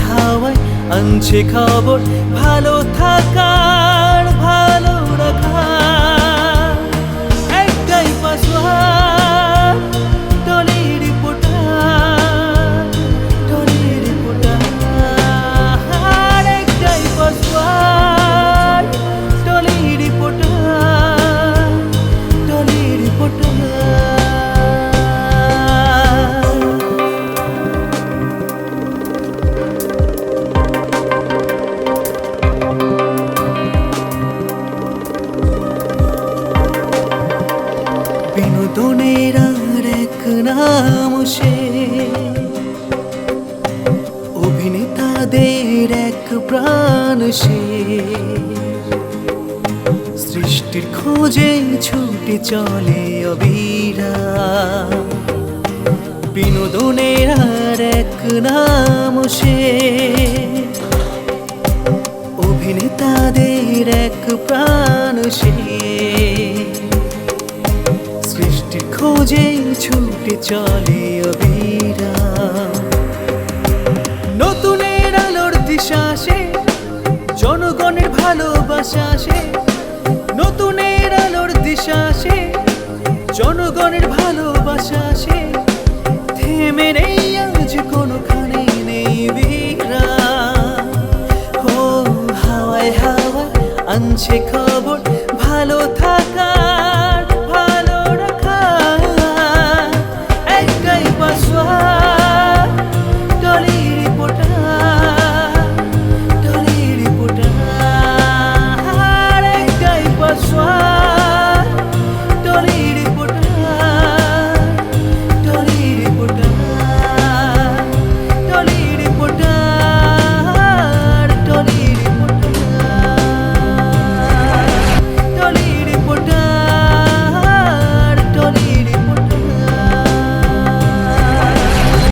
হাওয়ায় আনছে খবর ভালো থাকার বিনোদনের আর এক নাম সে অভিনেতাদের এক প্রাণ সে সৃষ্টির খোঁজে ছুটে চলে অবিরা বিনোদনের আর এক নাম সে অভিনেতাদের এক প্রাণ সে সৃষ্টির খোঁজে ছুটে চলে অবিরা। নতুনের আলোর দিশা সে জনগণের ভালোবাসা সে নতুনের আলোর দিশা সে জনগণের ভালোবাসা সে থেমে নেই আজ কোনোখানে, নেই বিরা ও হাওয়ায় হাওয়ায় আনছে খবর।